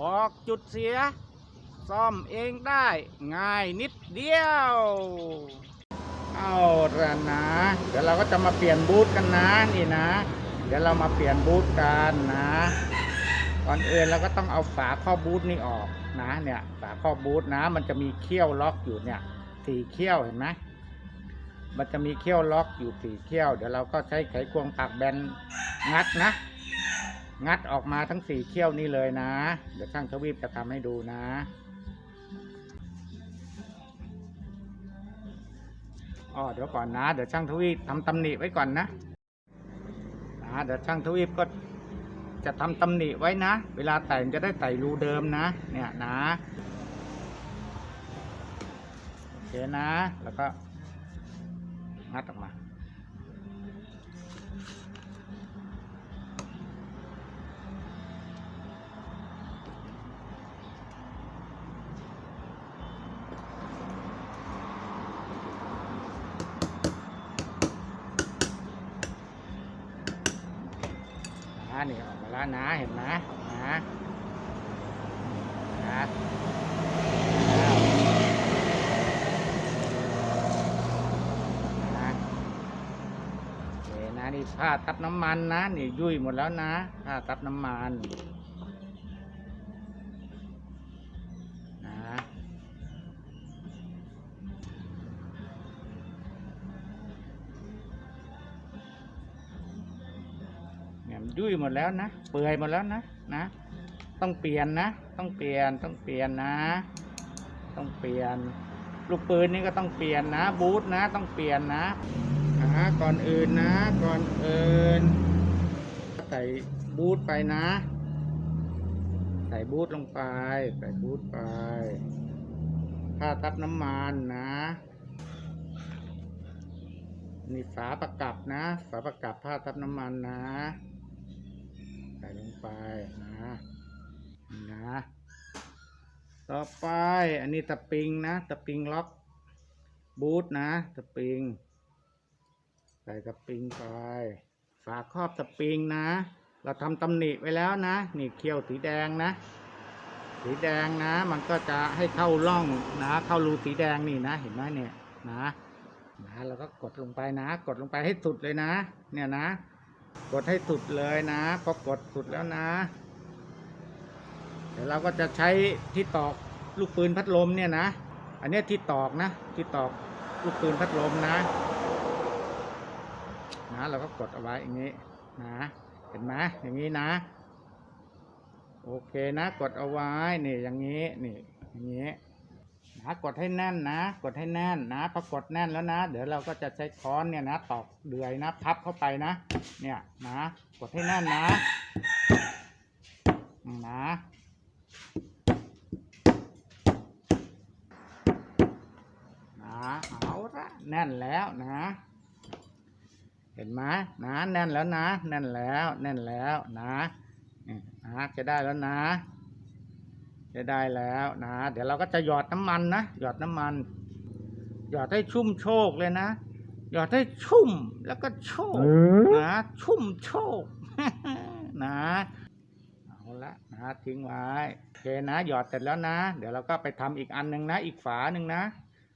บอกจุดเสีย ซ่อมเองได้ง่ายนิดเดียว เอาละนะ เดี๋ยวเราก็จะมาเปลี่ยนบูธกันนะนี่นะ เดี๋ยวเรามาเปลี่ยนบูธกันนะก่อนอื่นเราก็ต้องเอาฝาครอบบูธนี่ออกนะเนี่ยฝาครอบบูธนะ มันจะมีเขี้ยวล็อกอยู่เนี่ยสี่เขี้ยวเห็นไหมมันจะมีเขี้ยวล็อกอยู่สี่เขี้ยว เดี๋ยวเราก็ใช้ไขควงปักแบนงัดนะ งัดออกมาทั้งสี่เขี้ยวนี่เลยนะ เดี๋ยวช่างทวีปจะทำให้ดูนะ อ๋อเดี๋ยวก่อนนะ เดี๋ยวช่างทวีปทำตำหนิไว้ก่อนนะนะเดี๋ยวช่างทวีปก็จะทำตำหนิไว้นะ เวลาแต่งจะได้ใส่รูเดิมนะ เนี่ยนะ โอเคนะ แล้วก็งัดออกมา นี่ออกมาแล้วนะเห็นไหมนะนะนะโอเคนะนี่ผ้าทับน้ำมันนะ นี่ยุ่ยหมดแล้วนะผ้าทับน้ำมัน ยุ่ยหมดแล้วนะ เปื่อยหมดแล้วนะนะ ต้องเปลี่ยนนะ ต้องเปลี่ยนต้องเปลี่ยนนะ ต้องเปลี่ยน ลูกปืนนี่ก็ต้องเปลี่ยนนะ บูทนะ ต้องเปลี่ยนนะอ่าก่อนอื่นนะ ก่อนอื่นใส่บูทไปนะ ใส่บูทลงไป ใส่บูทไปผ้าทับน้ำมันนะนี่ฝาประกับนะ ฝาประกับผ้าทับน้ำมันนะ ส่ลงไปนะนี่นะต่อไปอันนี้ตะปิงนะตะปิงล็อกบูทนะตะปิง ใส่ตะปิงไป ฝาครอบตะปิงนะ เราทำตำหนิไว้แล้วนะ นี่เขี้ยวสีแดงนะ สีแดงนะ มันก็จะให้เข้าร่องนะ เข้ารูสีแดงนี่นะ เห็นไหมเนี่ยนะนะเราก็กดลงไปนะ กดลงไปให้สุดเลยนะ เนี่ยนะ กดให้สุดเลยนะพอกดสุดแล้วนะ เดี๋ยวเราก็จะใช้ที่ตอกลูกปืนพัดลมเนี่ยนะ อันนี้ที่ตอกนะ ที่ตอกลูกปืนพัดลมนะ นะเราก็กดเอาไว้อย่างนี้นะเห็นไหมอย่างนี้นะ โอเคนะ กดเอาไว้นี่อย่างนี้นี่อย่างนี้ นะกดให้แน่นนะ กดให้แน่นนะพอกดแน่นแล้วนะ เดี๋ยวเราก็จะใช้ค้อนเนี่ยนะตอกเดือยนะ พับเข้าไปนะ เนี่ยนะ กดให้แน่นนะนะนะเอาละแน่นแล้วนะ เห็นไหมนะแน่นแล้วนะ แน่นแล้ว แน่นแล้วนะนี่นะจะได้แล้วนะ จะได้แล้วนะ เดี๋ยวเราก็จะหยอดน้ำมันนะ หยอดน้ำมัน หยอดให้ชุ่มโชกเลยนะ หยอดให้ชุ่มแล้วก็โชกนะ ชุ่มโชกนะเอาละนะทิ้งไว้โอเคนะหยอดเสร็จแล้วนะ เดี๋ยวเราก็ไปทำอีกอันหนึ่งนะ อีกฝาหนึ่งนะ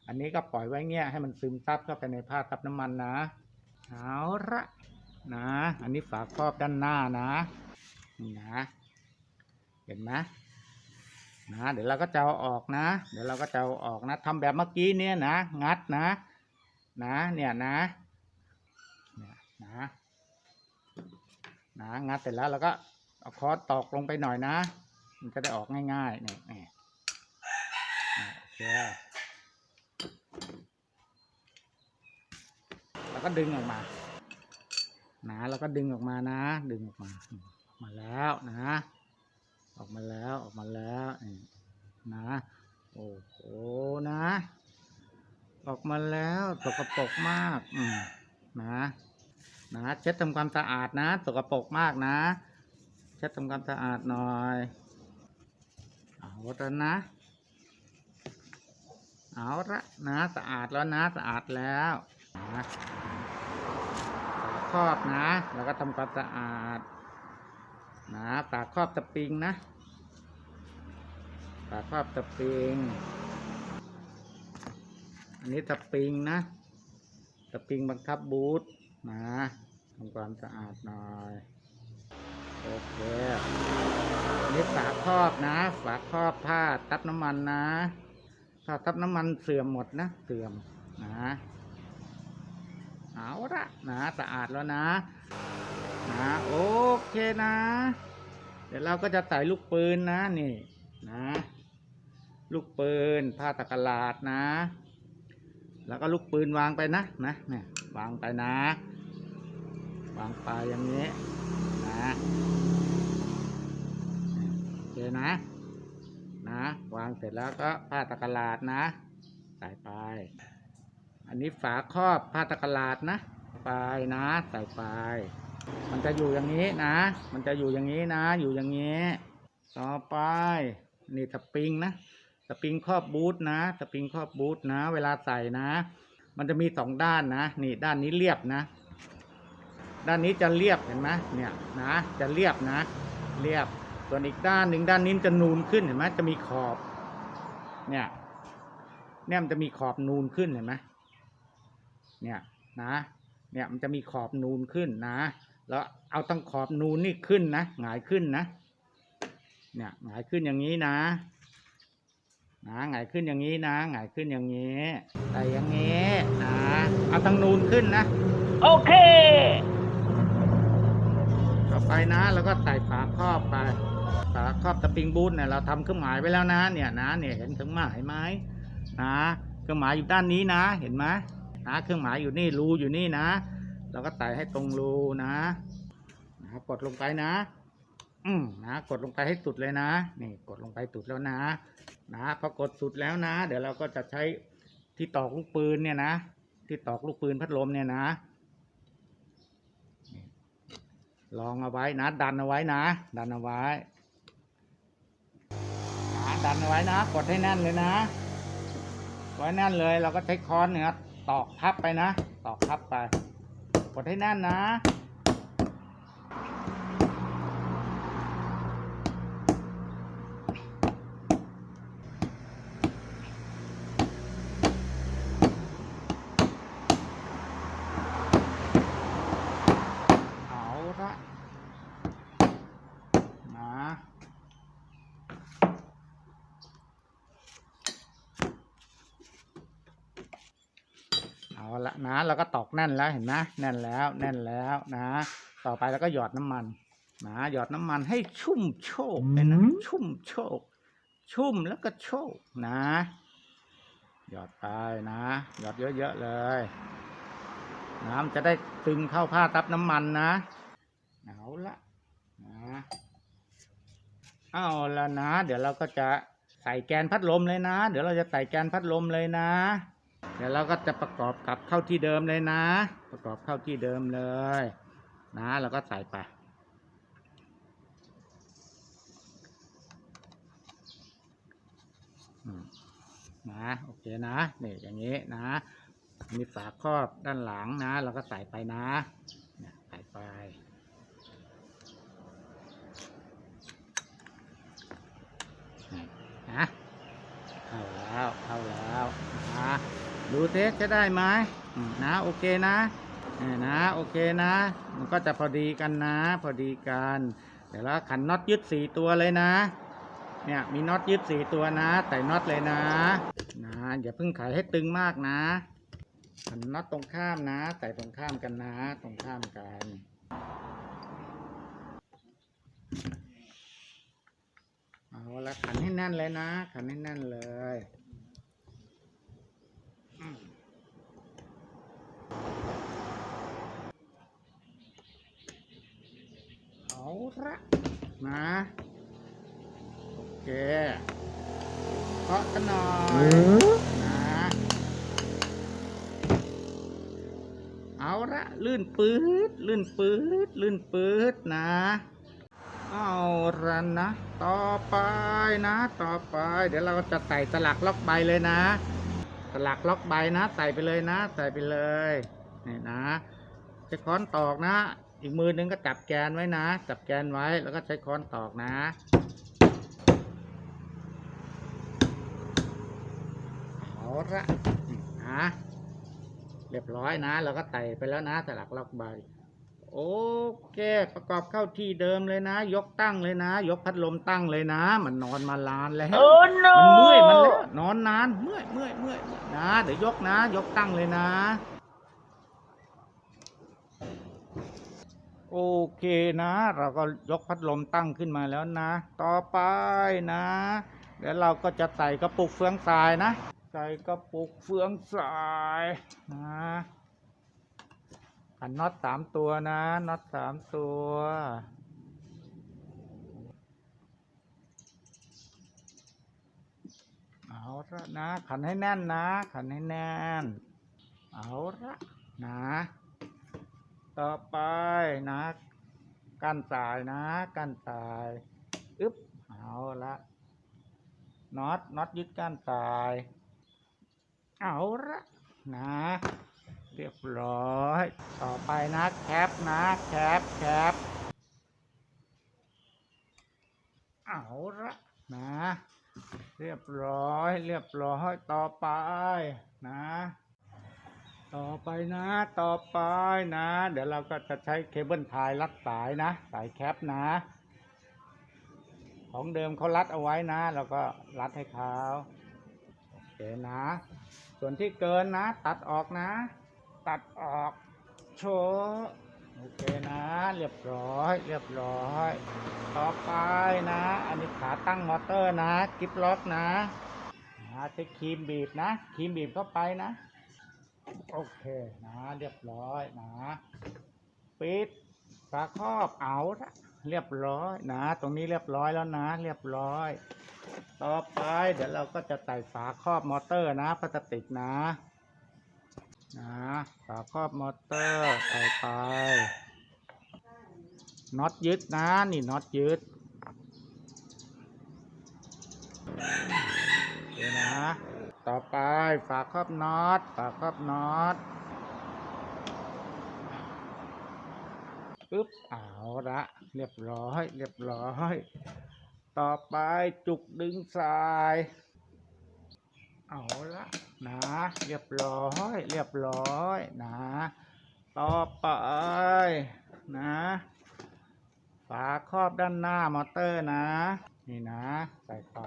อันนี้ก็ปล่อยไว้เงี้ยให้มันซึมซับเข้าไปในผ้าทับน้ำมันนะ เอาละนะ อันนี้ฝาครอบด้านหน้านะนี่นะ เห็นไหม นะเดี๋ยวเราก็จะเอาออกนะ เดี๋ยวเราก็จะเอาออกนะทำแบบเมื่อกี้เนี่ยนะ งัดนะ นะเนี่ยนะเนี่ยนะนะงัดเสร็จแล้วเราก็เอาคอร์สตอกลงไปหน่อยนะ มันจะได้ออกง่ายๆนี่นี่นี่โอเคแล้วก็ดึงออกมานะแล้วก็ดึงออกมานะ ดึงออกมาออกมาแล้วนะ ออกมาแล้วออกมาแล้วนะโอ้โหนะ ออกมาแล้วสกปรกมากอืมนะนะเช็ดทำความสะอาดนะสกปรกมากนะเช็ดทำความสะอาดหน่อยเอาละนะ เอาละนะสะอาดแล้วนะสะอาดแล้วนะครอบนะ แล้วก็ทำความสะอาด นะฝากครอบตะปิงนะฝฝาครอบตะปิง อันนี้ตะปิงนะ ตะปิงบังคับบูทนะทำความสะอาดหน่อยโอเคอันนี้ฝาครอบนะ ฝาครอบผ้าตับน้ำมันนะผ้าตับน้ำมันเสื่อมหมดนะ เสื่อมนะ เอาละนะสะอาดแล้วนะนะโอเคนะ เดี๋ยวเราก็จะใส่ลูกปืนนะนี่นะ ลูกปืนผ้าตะกราดนะ แล้วก็ลูกปืนวางไปนะนะเนี่ยวางไปนะ วางไปอย่างนี้นะโอเคนะ นะ วางเสร็จแล้วก็ผ้าตะกราดนะใส่ไป อันนี้ฝาครอบผ้าตะกราดนะไปนะใส่ไปมันจะอยู่อย่างนี้นะ มันจะอยู่อย่างนี้นะ อยู่อย่างนี้ ต่อไป นี่สปริงนะสปริงครอบบูทนะสปริงครอบบูทนะ เวลาใส่นะ มันจะมีสองด้านนะ นี่ด้านนี้เรียบนะ ด้านนี้จะเรียบเห็นไหมเนี่ยนะ จะเรียบนะ เรียบ ส่วนอีกด้านหนึ่งด้านนี้จะนูนขึ้นเห็นไหมจะมีขอบ เนี่ย เนี่ยมันจะมีขอบนูนขึ้นเห็นไหม เนี่ยนะเนี่ยมันจะมีขอบนูนขึ้นนะ แล้วเอาตั้งขอบนูนนี่ขึ้นนะหงายขึ้นนะ เนี่ยหงายขึ้นอย่างนี้นะนะหงายขึ้นอย่างนี้นะหงายขึ้นอย่างนี้ใส่อย่างนี้นะเอาตั้งนูนขึ้นนะ โอเคต่อไปนะแล้วก็ใส่ฝาครอบไปฝาครอบสปริงบูทเนี่ยเราทำเครื่องหมายไว้แล้วนะ เนี่ยนะเนี่ยเห็นเครื่องหมายไหมนะเครื่องหมายอยู่ด้านนี้นะ เห็นไหม นะเครื่องหมายอยู่นี่รูอยู่นี่นะ เราก็ใส่ให้ตรงรูนะนะกดลงไปนะ อืมนะกดลงไปให้สุดเลยนะนี่กดลงไปสุดแล้วนะ นะพอกดสุดแล้วนะ เดี๋ยวเราก็จะใช้ที่ตอกลูกปืนเนี่ยนะที่ตอกลูกปืนพัดลมเนี่ยนะลองเอาไว้นะ ดันเอาไว้นะ ดันเอาไว้นะดันเอาไว้นะ กดให้แน่นเลยนะ ไว้แน่นเลยเราก็ใช้ค้อนเนี่ย ตอกพับไปนะ ตอกพับไป กดให้แน่นนะ เอาละนะเอาละ นะเราก็ตอกแน่นแล้วเห็นไหมแน่นแล้วแน่นแล้วนะ ต่อไปแล้วก็หยอดน้ำมันนะหยอดน้ำมันให้ชุ่มโชกเลยนะอืมชุ่มโชก ชุ่มแล้วก็โชกนะ หยอดไปนะ หยอดเยอะๆเลยน้ำจะได้ซึมเข้าผ้าตับน้ำมันนะเอาละนะเอาละนะ เดี๋ยวเราก็จะใส่แกนพัดลมเลยนะ เดี๋ยวเราจะใส่แกนพัดลมเลยนะ เดี๋ยวเราก็จะประกอบกับเข้าที่เดิมเลยนะ ประกอบเข้าที่เดิมเลย นะเราก็ใส่ไปนะโอเคนะนี่อย่างนี้นะ มีฝาครอบด้านหลังนะ เราก็ใส่ไปนะเนี่ยใส่ไป นี่นะเข้าแล้วเข้าแล้วนะ ดูเทสจะได้ไหมนะโอเคนะเนี่ยนะโอเคนะ มันก็จะพอดีกันนะ พอดีกันเดี๋ยวเราขันน็อตยึดสี่ตัวเลยนะ เนี่ยมีน็อตยึดสี่ตัวนะใส่น็อตเลยนะนะอย่าเพิ่งไขให้ตึงมากนะขันน็อตตรงข้ามนะใส่ตรงข้ามกันนะ ตรงข้ามกันเอาละขันให้แน่นเลยนะ ขันให้แน่นเลย เอาละนะโอเคเคาะกันหน่อยนะเอาละลื่นปื๊ดลื่นปื๊ดลื่นปื๊ดนะเอาละนะ ต่อไปนะ ต่อไป เดี๋ยวเราจะใส่สลักล็อกใบเลยนะ สลักล็อกใบนะ ใส่ไปเลยนะ ใส่ไปเลยนี่นะใช้ค้อนตอกนะ อีกมือนึงก็จับแกนไว้นะ จับแกนไว้แล้วก็ใช้ค้อนตอกนะเอาละนะเรียบร้อยนะเราก็ใส่ไปแล้วนะสลักล็อกใบ โอเค ประกอบเข้าที่เดิมเลยนะ ยกตั้งเลยนะ ยกพัดลมตั้งเลยนะ มันนอนมาลานแล้ว Oh มัน no! เมื่อยมันแล้วนอนนานเมื่อยเมื่อยเมื่อยเมื่อยนะ เดี๋ยวยกนะ ยกตั้งเลยนะ โอเคนะ เราก็ยกพัดลมตั้งขึ้นมาแล้วนะ ต่อไปนะ เดี๋ยวเราก็จะใส่กระปุกเฟืองทรายนะ ใส่กระปุกเฟืองทรายนะ ขันน็อตสามตัวนะน็อตสามตัว เอาละนะ ขันให้แน่นนะ ขันให้แน่น เอาละนะ ต่อไปนะกันสายนะกันสายอึ๊บเอาละน็อตน็อตยึดกันสาย เอาละนะ เรียบร้อย ต่อไปนะแคปนะแคปแคปเอาละนะ เรียบร้อย เรียบร้อยต่อไปนะ ต่อไปนะ ต่อไปนะ เดี๋ยวเราก็จะใช้เคเบิลไทยรัดสายนะ สายแคปนะ ของเดิมเขารัดเอาไว้นะเราก็รัดให้เขาโอเคนะ ส่วนที่เกินนะ ตัดออกนะ ตัดออกโชว์โอเคนะ เรียบร้อย เรียบร้อย ต่อไปนะ อันนี้ขาตั้งมอเตอร์นะกิฟล็อกนะนะใช้ครีมบีบนะครีมบีบเข้าไปนะ โอเคนะ เรียบร้อยนะปิดฝาครอบเอาละเรียบร้อยนะ ตรงนี้เรียบร้อยแล้วนะ เรียบร้อย ต่อไปเดี๋ยวเราก็จะใส่ฝาครอบมอเตอร์นะพลาสติกนะ นะฝาครอบมอเตอร์ใส่ไปน็อตยึดนะนี่น็อตยึดโอเคนะ ต่อไปฝาครอบน็อตฝาครอบน็อตปึ๊บเอาละเรียบร้อย เรียบร้อย ต่อไปจุกดึงสาย เอาละนะ เรียบร้อย เรียบร้อยนะ ต่อไปนะฝาครอบด้านหน้ามอเตอร์นะ นี่นะ ใส่ไป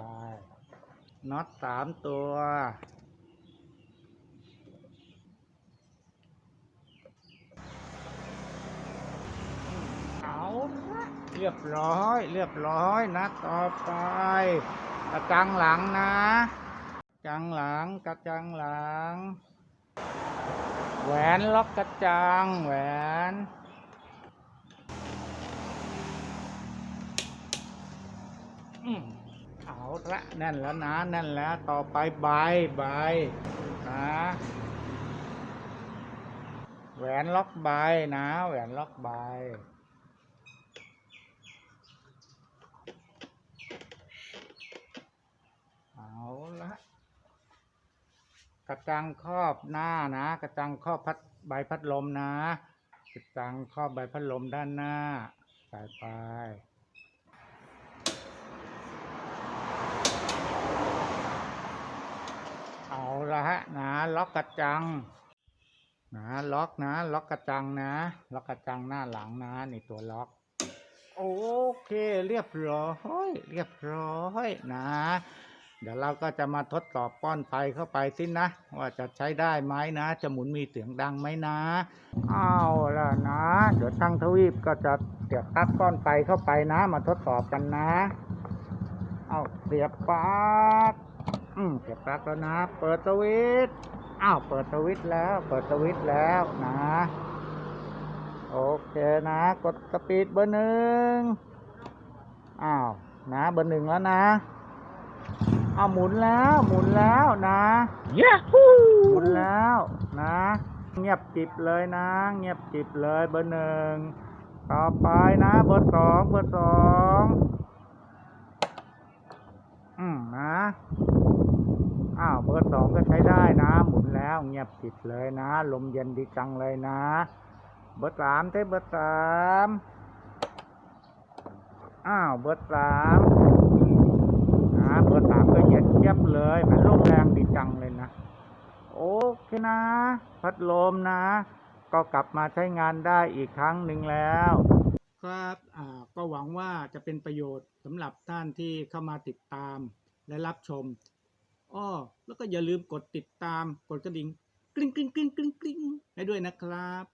น็อตสามตัว เอาละเรียบร้อย เรียบร้อยนะ ต่อไปกระจังหลังนะ จังหลังกระจังหลัง แหวนล็อกกระจังแหวนอืมเอาละแน่นแล้วนะแน่นแล้วต่อไปใบใบนะแหวนล็อกใบนะ แหวนล็อกใบเอาละก ระจังครอบหน้านะ กระจังครอบพัดใบพัดลมนะกระจังครอบใบพัดลมด้านหน้าใส่ไปเอาละฮะนะล็อกกระจังนะล็อกนะ ล็อกกระจังนะ ล็อกกระจังหน้าหลังนะนี่ตัวล็อก โอเค เรียบร้อย เรียบร้อยนะ เดี๋ยวเราก็จะมาทดสอบป้อนไฟเข้าไปสินะ ว่าจะใช้ได้ไหมนะ จะหมุนมีเสียงดังไหมนะเอาละนะ เดี๋ยวช่างทวีปก็จะเสียบปลั๊กก้อนไฟเข้าไปนะ มาทดสอบกันนะ เอาเสียบปลั๊กอืมเสียบปลั๊กแล้วนะ เปิดสวิตช์อ้าวเปิดสวิตช์แล้ว เปิดสวิตช์แล้วนะ โอเคนะ กดสปีดเบอร์หนึ่งอ้าวนะเบอร์หนึ่งแล้วนะ อ้าวหมุนแล้วหมุนแล้วนะ Yahoo! หมุนแล้วนะ เงียบจิบเลยนะ เงียบจิบเลยเบอร์หนึ่งต่อไปนะ เบอร์สองเบอร์สองอืมนะอ้าวเบอร์สองก็ใช้ได้นะ หมุนแล้วเงียบจิบเลยนะ ลมเย็นดีจังเลยนะ เบอร์สามเท่เบอร์สามอ้าวเบอร์สามนะ เบอร์สามก็เย็นเจี๊ยบเลยมันลมแรงดีจังเลยนะ โอเคนะ พัดลมนะ ก็กลับมาใช้งานได้อีกครั้งหนึ่งแล้ว ครับอ่าก็หวังว่าจะเป็นประโยชน์สำหรับท่านที่เข้ามาติดตามและรับชมอ้อแล้วก็อย่าลืมกดติดตามกดกระดิ่งกริ๊งกริ๊งกริ๊งกริ๊งกริ๊งให้ด้วยนะครับ